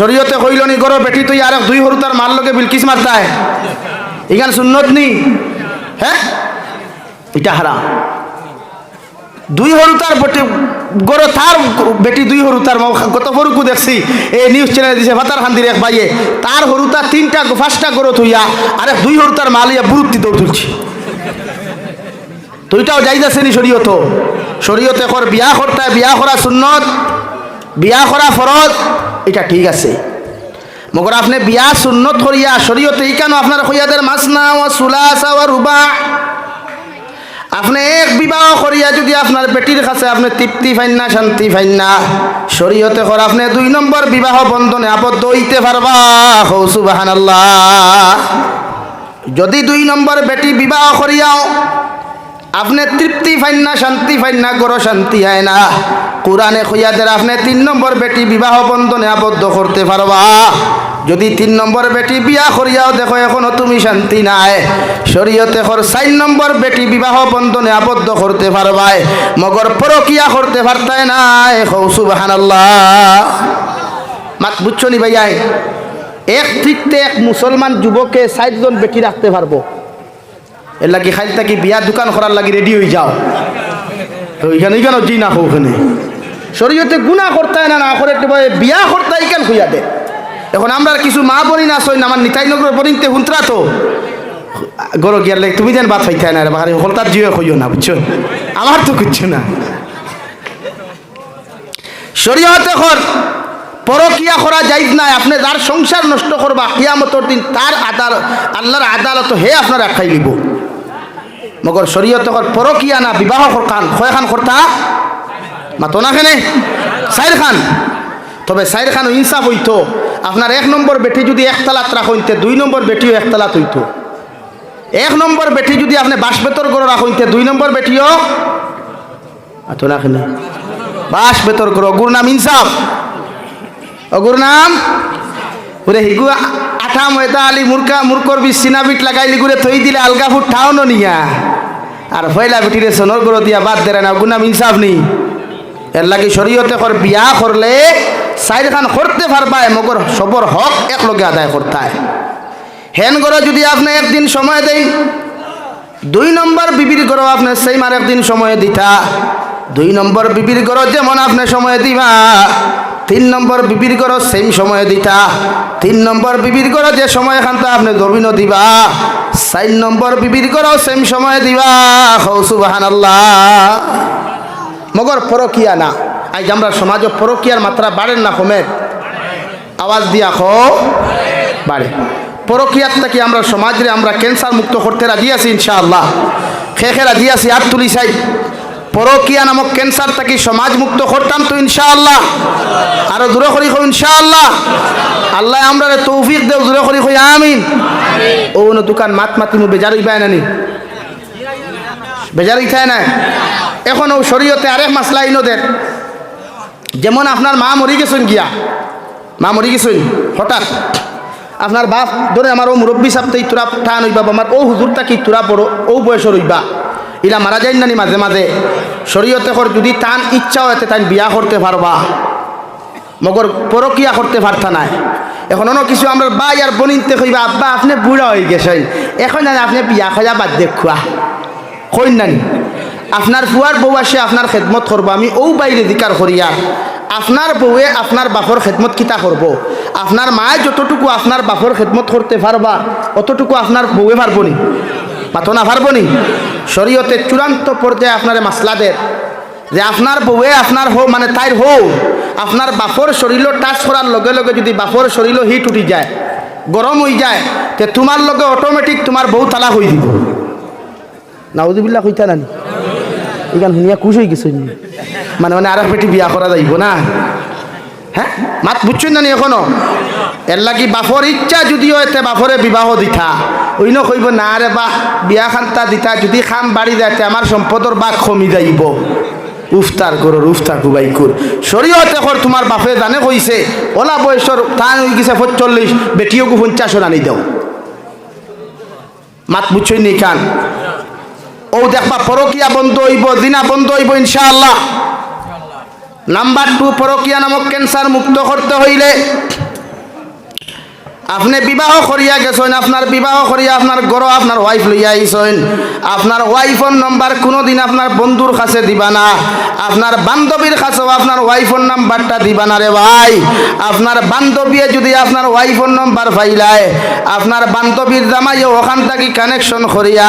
শরীয়তে কইল নি গরো বেটি, তুই আর দুই হরু তার মার লগে বিলকিস মারতায় ইগান সুন্নত নি? হ্যাঁ? এটা হারাম। দুই হরু তার বেটি, গরো তার বেটি দুই হরু তার গত হরুকু দেখছি এই নিউজ চ্যানেলে দিছে, ভাতার খান্দির এক ভাইয়ে। তার হরু তার তিনটা পাঁচটা গরো থইয়া আর দুই হরু তার মালিয়া বুরুত্তি দৌড় তুলছি। তুইটাও যাইতেছে নি শরীয়ত। শরীয়তে কর বিয়া করতে বিয়া করা সুন্নত। বিয়া করা ফরজ, এটা ঠিক আছে। মগর আপনি বিয়া সুন্নত করিয়া শরীয়তে কেন আপনার খৈয়াদের মাসনা ও সুলাসা রুবা? আপনি এক বিবাহ করিয়া যদি আপনার বেটির কাছে আপনি তৃপ্তি ফাইন না, শান্তি ফাইন না, শরীয়তে কর আপনি দুই নম্বর বিবাহ বন্ধনে আবদ্ধ হইতে পারবা। হৌ সুবাহান যদি দুই নম্বর বেটি বিবাহ করিয়াও আপনি তৃপ্তি ফাইন না, শান্তি ফাইন না গড় শান্তি হয় না। কোরআনে খুইয়াদের আপনি তিন নম্বর বেটি বিবাহ বন্ধনে আবদ্ধ করতে পারবা। যদি তিন নম্বর বেটি বিয়া করিয়াও দেখো, এখনও তুমি শান্তি নাই। শরীয়তে কর চার নম্বর বেটি বিবাহ বন্ধনে আবদ্ধ করতে পারবাই। মগর পরকিয়া করতে পারতাই নাই। হৌসু বাহানাল্লাহ মাত বুঝছ নি ভাইয়াই? এক তৃপ্তে এক মুসলমান যুবকে ষাটজন বেটি রাখতে পারব। এর লাগি খাইল থাকি বিয়া দোকান করার লাগি রেডি হয়ে যাও। তো ওইখানে ওইখানে জি না ওখানে শরীয়তে গুণা করতে না না করে বিয়া করতে হয় কেন খুঁয়া দে। এখন আমরা কিছু মা বলি না সই আমার নিতাই নগর বলিতে হুন্তরা তো। গরো গিয়ার লাগে তুমি যেন বাদ পাইতে না রে, বাহারে হলতার জিও কইও না, বুঝছ? আমার তো কিচ্ছু না। শরীয়তে কর, পরকিয়া করা যাইজ নাই, আপনি যার সংসার নষ্ট করবা, কিয়ামতর দিন তার আদাল আল্লাহর আদালত হে আপনার রাখাই লিব। মগর শরীয়তে কর পরকিয়া না বিবাহ খান কয় খান করতা মাতো না খেনে সাইর খান। তবে সাইর খান ইনসাফ হইতো। আপনার এক নম্বর বেটি যদি একতালাত রাখইতে দুই নম্বর বেটিও একতালাত হইতো। এক নম্বর বেটি যদি আপনি বাস বেতর করে রাখইতে দুই নম্বর বেটিও মাতো না খেনে বাস বেতর করো গুরু নাম ইনসাফ অগুর নাম? ওরে হিগু আঠা ময়দা আলি মুরকা মুরকর বি সিনাবিট লাগাইলি গুরে থই দিলে আলগা ফুট ঠাও নিয়া। আর ফয়লা বিটিরে সোনর গরো দিয়া বাদ দেরে না অগুর নাম ইনসাফ নি এর লাগি শরীয়তে কর বিয়া করলে সাইড খান করতে পারবায় মগর সবর হক একলগে আদায় করতে হয় হেন গরো যদি আপনি একদিন সময় দেন দুই নম্বর বিবির গরো আপনি সেই মার একদিন সময় দিতা দুই নম্বর বিবির গরো যেমন আপনি সময় দিবা, তিন নম্বর বিবির গরো সেম সময় দিতা তিন নম্বর বিবির গরো যে সময় খানটা আপনি দবিন দিবা। চার নম্বর বিবির গরো সেম সময় দিবা। হৌসুবাহান মগর পরকিয়া না। আজ আমরা সমাজ পরকিয়ার মাত্রা বাড়েন না, কমে। আওয়াজ দিয়া খো বাড়ে। পরকিয়ার থেকে আমরা সমাজে আমরা ক্যান্সার মুক্ত করতে রাজি আছি, ইনশাআল্লাহ। খে খে রাজি আছি আর তুলি চাই পরকিয়া নামক ক্যান্সার থেকে সমাজ মুক্ত করতাম তো, ইনশাআল্লাহ। আরও দূরে করি খো ইনশাআল্লাহ। আল্লাহ আমরা তৌফিক দেও, দূরে করি খই আমিন। ও ন দোকান মাত মাতি মু বেজার ইবাই নানি বেজার ইথায় না এখন ও শরীয়তে আরেক মাসলা ইনোদের যেমন আপনার মা মরি গেছেন গিয়া। মা মরি গেছেন, হঠাৎ। আপনার বাপ ধরে আমার ও মুরব্বী সাপ্তাহ তোরা ঠান হইবা আমার ও হুজুরটা কি তোরা বড়, ও বয়সর হইবা। ইলা মারা যায় নানি মাঝে মাঝে? শরীয়তে কর যদি টান ইচ্ছা হইতে তাই বিয়া করতে পারবা। মগর পরকিয়া করতে পারতা নাই। এখন অন্য কিছু আমরা বাই আর বনিনতে কইবা, আব্বা, আপনি বুড়া হয়ে গেছেন। এখন জানি আপনি বিয়া খাইয়া বাদ দেখুয়া কইন নানি আপনার ফুয়ার বউ আসে, আপনার খেদমত করব। আমি ও বাইরে দিকার করিয়া, আপনার বউয়ে আপনার বাপর খেদমত কিতা করব। আপনার মায় যতটুকু আপনার বাপর খেদমত করতে পারবা, অতটুকু আপনার বউয়ে পারব নি? পাতো না পারব নি? শরীয়তে চূড়ান্ত পর্যায়ে আপনার মাসলাদের যে, আপনার বউয়ে, আপনার হো মানে তাইর হৌ আপনার বাপর শরীর টাচ করার লগে লগে যদি বাপর শরীর হিট উঠি যায় গরম হয়ে যায়, তে তোমার লগে অটোমেটিক তোমার বউ তালাক হয়ে দিব নাউজুবিল্লাহ কইতা নানি। এখান শুনিয়া খুশ হয়ে গেছে মানে মানে আর পেটি বিয়া করা যাইব না? হ্যাঁ মাত বুঝছেন না নি এখনও? এর লাগি বাপর ইচ্ছা যদি হইতে বাপরে বিবাহ দিতা অন্য কইব, না রে বা বিয়া খান্তা দিতা, যদি খাম বাড়ি যাইতে আমার সম্পদর বাঘ কমি যাইব। উফতার করো, উফতার কুবাই কর। শরীয়ত এখন তোমার বাপে জানে কইছে, ওলা বয়সর তান হয়ে গেছে পঁচল্লিশ বেটিও গু পঞ্চাশর আনি দাও। মাত বুঝছই নি কান ও দেখবা পরকিয়া বন্ধ হইব দিনা বন্ধ হইব, ইনশাআল্লাহ। নাম্বার টু পরকিয়া নামক ক্যান্সার মুক্ত করতে হইলে। আপনি বিবাহ করিয়া গেছেন, আপনার বিবাহ করিয়া আপনার গড় আপনার ওয়াইফ লইয়া আইছেন। আপনার ওয়াইফর নম্বর কোনোদিন আপনার বন্ধুর কাছে দিবা না। আপনার বান্ধবীর কাছেও আপনার ওয়াইফর নাম্বারটা দিবা না রে ভাই। আপনার বান্ধবীয়ে যদি আপনার ওয়াইফর নম্বর পাইলায়, আপনার বান্ধবীর জামাইও ওখান থেকে কানেকশন করিয়া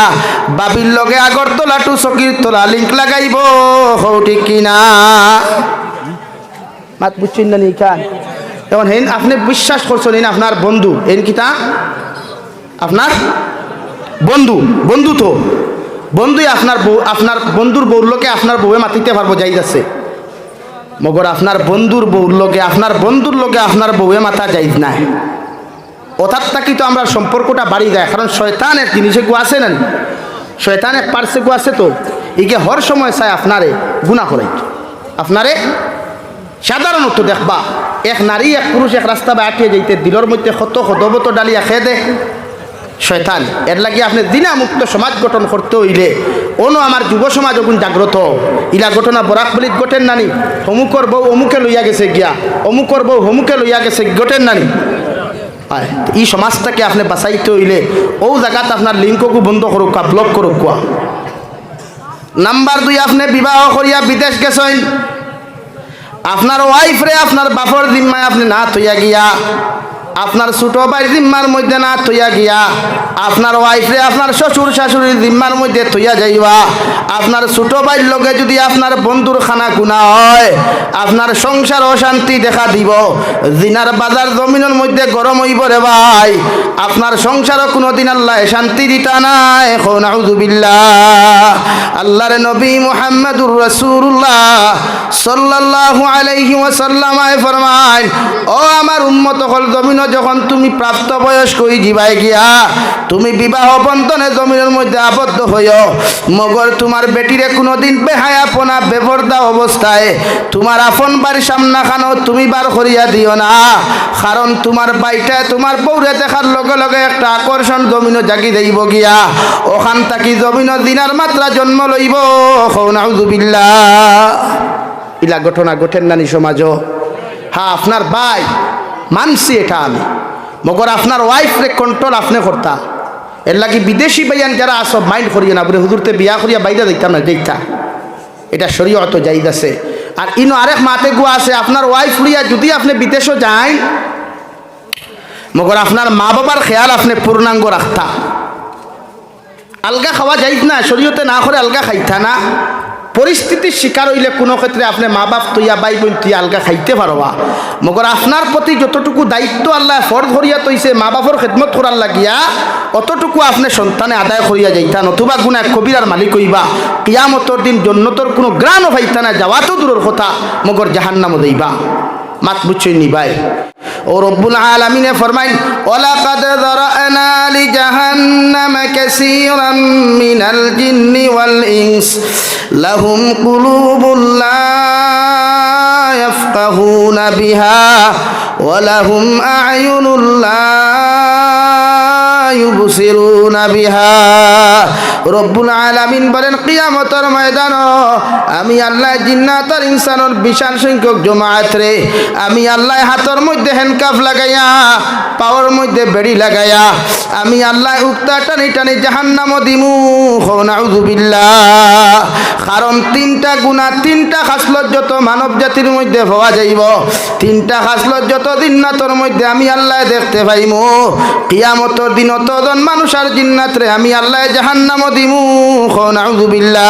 বাবির লগে আগরতলা টু চকির তোলা লিঙ্ক লাগাইব হৌ ঠিক কিনা? মাত বুঝছেন না নিকান এখন হেন আপনি বিশ্বাস করছেন হেন আপনার বন্ধু, হেন কিতা আপনার বন্ধু বন্ধু তো। বন্ধুই আপনার বউ, আপনার বন্ধুর বউর লোকে আপনার বউয়ে মাতিতে পারব, যাই যাচ্ছে। মগর আপনার বন্ধুর বউর লোকে, আপনার বন্ধুর লোকে আপনার বউয়ে মাথা যাই না। অর্থাৎ তাকি তো আমরা সম্পর্কটা বাড়ি যায় কারণ শয়তান এক জিনিসে গু আছে না শয়তান এক পার্সে গু আছে তো ইকে হর সময় চায় আপনারে গুণা করে আপনারে সাধারণত দেখবা এক নারী, এক পুরুষ এক রাস্তা বা আটিয়ে যাইতে, দিলর মধ্যে কত সদবত ডালিয়া খেয়ে দে। শয়তান, এর লাগি আপনি দিনা মুক্ত সমাজ গঠন করতে হইলে অনো আমার যুব সমাজ অগুন জাগ্রত। ইলা ঘটনা বরাক বলিত গোটেন নানি। অমুকর বউ অমুকে লইয়া গেছে গিয়া, অমুকর বউ হমুকে লইয়া গেছে গোটেন নানি। এই সমাজটাকে আপনি বাঁচাইতে হইলে ও জায়গাত আপনার লিঙ্ককু বন্ধ করুক ব্লক করুক নাম্বার দুই, আপনি বিবাহ করিয়া বিদেশ গেছেন। আপনার ওয়াইফ রে আপনার বাপর জিম্মায় আপনি না থইয়া গিয়া আপনার ছোট ভাই জিম্মার মধ্যে না থইয়া গিয়া, আপনার ওয়াইফ আপনার শ্বশুর শাশুড়ির জিম্মার মধ্যে থইয়া যাইবা। আপনার ছোট ভাইয়ের লগে যদি আপনার বন্ধুর খানা গুণা হয়, আপনার সংসার অশান্তি দেখা দিব। জিনার বাজার জমিনের মধ্যে গরম হইব রে ভাই। আপনার সংসারও কোনোদিন আল্লাহ শান্তি দিতা নাই। এখন আউযুবিল্লাহ। আল্লাহর নবী মুহাম্মদুর রাসূলুল্লাহ সাল্লাল্লাহু আলাইহি ওয়াসাল্লাম ফরমায়, ও আমার উম্মত হল জমিন যখন তুমি প্রাপ্ত বয়স কই জিবাই গিয়া, তুমি বিবাহ বন্ধনে জমিনের মধ্যে আবদ্ধ হইও। মগর তোমার বেটিরে কোনোদিন বেহায়াপনা বেপরদা অবস্থায়, তোমার আপন বাড়ির সামনা খানো তুমি বার করিয়া দিও না। কারণ তোমার বাইটা তোমার বউরে দেখার লগে লগে একটা আকর্ষণ জমিনও জাগি দেইব গিয়া। ওখান থাকি জমিনও দিনার মাত্রা জন্ম লইব নাউজুবিল্লাহ। ইলা ঘটনা ঘটেন নানি সমাজ হ্যাঁ আপনার ভাই মানছি এটা আমি। মগর আপনার ওয়াইফরে কন্ট্রোল আপনি করতা। এর লাগি বিদেশি বাইয়ান যারা আসব মাইন্ড করিয়ে না। বলে হুজুরতে বিয়া করিয়া বাইরে দেখতাম না দেখতা এটা শরীয়ত জায়দ আছে। আর ইনো আরেক মাতে গুয়া আছে, আপনার ওয়াইফ লইয়া যদি আপনি বিদেশও যান মগর আপনার মা বাবার খেয়াল আপনি পূর্ণাঙ্গ রাখতা। আলগা খাওয়া যাইত না, শরীয়তে না করে আলগা খাইতা না। পরিস্থিতির শিকার হইলে কোনো ক্ষেত্রে আপনি মা বাপ তৈয়া বাই বোন তুই আলগা খাইতে পারবা। মগর আপনার প্রতি যতটুকু দায়িত্ব আল্লাহ ফর্দ করিয়া তৈছে, মা বাপর খেদমত করার লাগিয়া, অতটুকু আপনি সন্তানে আদায় করিয়া যাইতা, নতুবা গুণা কবিরার মালিক হইবা। কিয়ামতর দিন জন্নতর কোনো গ্রাণও ভাইতা না যাওয়া তো দূরের কথা মগর জাহান্নামও দেইবা মাত বুঝছই নিবাই ও রব্বুল আলামিনে ফরমাইন ওয়ালাকাদ যারানা লি জাহান্নাম কাসীরাম মিনাল জিন্নি ওয়াল ইনস। লাহুম কুলুবুল লা ইয়াফকাহুনা বিহা ওয়া লাহুম আ'য়ুনুল লা ইউবসিরুনা বিহা। রব্বুল আলামিন বলেন, কিয়ামতের ময়দান আমি আল্লাহ জিন্নাত আর ইনসানের বিশাল সংখ্যক জমায়েত রে, আমি আল্লাহ হাতের মধ্যে হ্যান্ডকাফ লাগাইয়া, পাওয়ার মধ্যে বেড়ি লাগাইয়া, আমি আল্লাহ উক্তা টানি টানি জাহান্নাম দিমু। নাউযুবিল্লাহ। কারণ তিনটা গুণা, তিনটা খাসলত যত মানব জাতির মধ্যে পাওয়া যাইব, তিনটা খাসলত যত জিন্নাতর মধ্যে আমি আল্লাহ দেখতে পাইম। কিয়ামতর দিন তদন মানুষ আর জিন্নাতরে আমি আল্লাহ জাহান্নাম দিমু। খনাউজুবিল্লা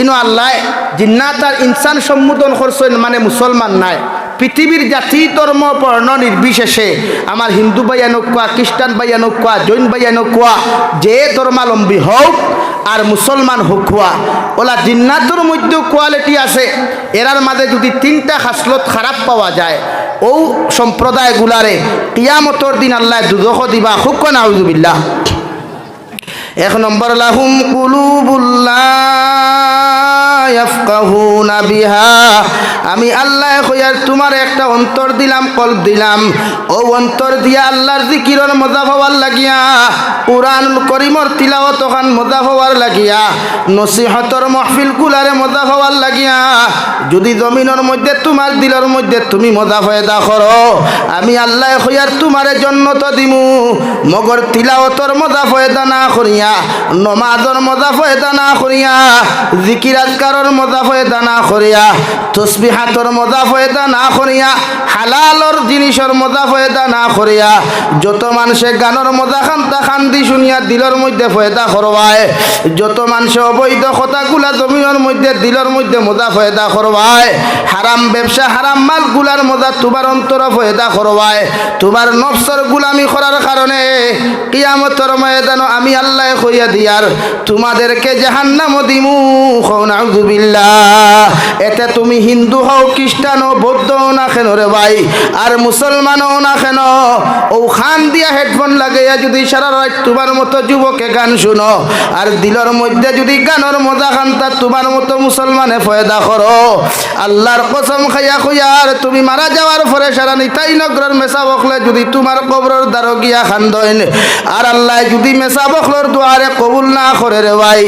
ইনো আল্লাহ জিন্নাত আর ইনসান সম্বোধন করছেন মানে মুসলমান নাই। পৃথিবীর জাতি, ধর্ম, বর্ণ নির্বিশেষে আমার হিন্দু ভাইয়া নকুয়া খ্রিস্টান ভাইয়া নকুয়া জৈন ভাইয়া নকুয়া যে ধর্মালম্বী হোক আর মুসলমান হোক হুয়া ওলা জিন্নাতর মধ্যেও কোয়ালিটি আছে। এরার মাঝে যদি তিনটা খাসলত খারাপ পাওয়া যায় ও সম্প্রদায়গুলারে কিয়ামতর দিন আল্লাহ দুদখ দিবা খুব নাউজুবিল্লাহ এক নম্বর, লাহুম কুলুবুল্লাহ। আমি আল্লাহ কইয়ার তোমার একটা অন্তর দিলাম কল দিলাম। ও অন্তর দিয়া আল্লাহর জিকিরর মজা হওয়ার লাগিয়া, কুরআনুল করিমর তিলাও তখন মজা হওয়ার লাগিয়া, নসিহতর মহফিল কুলারে মজা হওয়ার লাগিয়া, যদি জমিনের মধ্যে তোমার দিলর মধ্যে তুমি মজা ফয়দা করো, আমি আল্লাহ হইয়ার তোমারে জন্নত দিমু। মগর তিলাওতর মজা ফয়দা না করিয়া, নমাজর মজা ফয়দা না করিয়া, জিকির আজকারর মজা ফয়দা না করিয়া, তসবিহাতর মজা ফয়দা না করিয়া, হালালর জিনিসের মজা ফয়দা না করিয়া, যত মানুষে গানের মজা খান্তা খান্দি শুনিয়া দিলের মধ্যে ফয়দা করবায়, যত মানুষে অবৈধ কথাগুলা জমিনের মধ্যে দিলের মধ্যে মজা করবায়, হারাম ব্যবসা, হারাম মজা তোমার অন্তর করবায়, তোমার নফসর গুলামি করার কারণে কিয়ামতর ময়দান আমি আল্লাহ দিয়ার, তোমাদেরকে জাহান্নাম দিমু নাউজুবিল্লাহ এতে তুমি হিন্দু হও, খ্রিস্টান হও, বৌদ্ধ হও না কেন রে ভাই? আর মুসলমান হও না কেন? ও খান দিয়া হেডফোন লাগাইয়া যদি সারা রাত তোমার মতো যুবকে গান শুনো, আর দিলর মধ্যে যদি গানের মজা খান, তা তোমার মতো মুসলমানে ফয়দা করো। আল্লাহর কসম খাইয়া খুইয়ার তুমি মারা যাওয়ার পরে সারা নিতাই নগরের মেসা বকলে যদি তোমার কবরের দ্বারো গিয়া খান দইন। আর আল্লাহ যদি মেসা বকলর দুয়ারে কবুল না করে রে ভাই,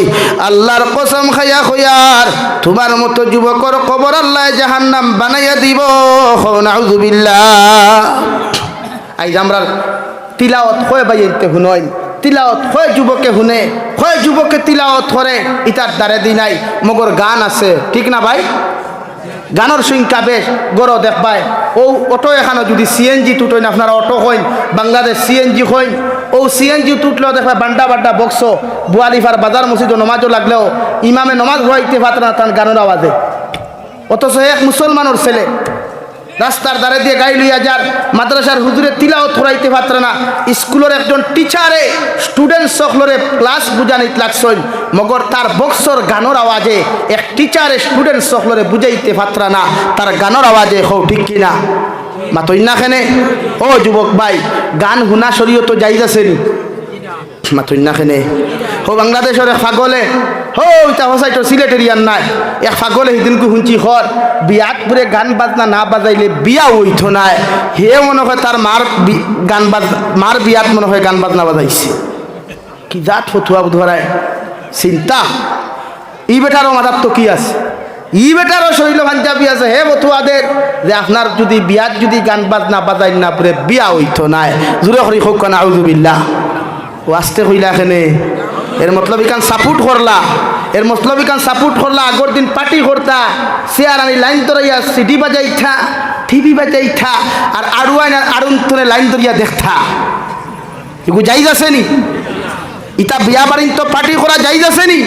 আল্লাহর কসম খাইয়া খুইয়ার তোমার মতো যুবকর কবর আল্লাহ জাহান্নাম বানাইয়া দিব। নাউজুবিল্লাহ। আইজ আমরা তিলাওত হয়ে বাইতে শুনই তিলাওত হয়ে যুবকে শুনে হয়ে যুবকে তিলাওত করে, ইতার দ্বারে দি নাই মগর গান আছে, ঠিক না ভাই? গানের সংখ্যা বেশ গড় দেখবায় ও অটো এখানে যদি সিএনজি তুটইন আপনারা অটো হইন, বাংলাদেশ সিএনজি হইন ও সিএনজি টুটলেও দেখবে বান্ডা বান্ডা বক্স বুয়ালিফার বাজার মসজিদ নমাজও লাগলেও ইমামে নমাজ হইতে পারত না তার গানের আওয়াজে অথচ এক মুসলমানের ছেলে রাস্তার দ্বারে দিয়ে গাড়ি লইয়া যার মাদ্রাসার হুজুরে তিলাও থরাইতে পারত না। স্কুলের একজন টিচারে স্টুডেন্ট সকলরে ক্লাস বুঝানিত লাগছইন মগর তার বক্সর গানোর আওয়াজে এক টিচারে স্টুডেন্ট সকলরে বুঝাইতে পারত না। তার গানোর আওয়াজে হো ঠিক কিনা? মাতই না খেনে ও যুবক ভাই, গান শুনা শরীয় তো যাই যাচ্ছে নি মাতই না খেনে হো, বাংলাদেশের এক পাগলে হো, ইতা তো সিলেটের নাই। এক পাগলে সেদিনকে শুনছি হর, বিয়াত পুরে গান বাজনা না বাজাইলে বিয়া হইতো নাই। হে মনে হয় তার মার গান বাজ মার বিয়াত মনে হয় গান বাজনা বাজাইছে। কি জাত ফতুয়া ধরায়। চিন্তা। ই বেটারও মাথার তো কি আছে। ই বেটারও শৈল পাঞ্জাবি আছে। হে বতুয়াদের যে আপনার যদি বিয়াত যদি গান বাজনা বাজাই না পরে বিয়া হইতো নাই। জোরে করি হোক না আউজুবিল্লাহ ও আসতে কইলা এখানে এর মতলব ইকান সাপোর্ট করলা এর মতলব এখান সাপোর্ট করলা আগর দিন পার্টি করতা চেয়ার আনি লাইন তরাইয়া বাজাই বাজাইথা টিভি বাজাইথা আর আড়ু আইন আড়ুন তোরে লাইন ধরিয়া দেখতা এগু যাই যাসেনি ইতা বিয়া বাড়িন তো পার্টি করা যাই যাসেনি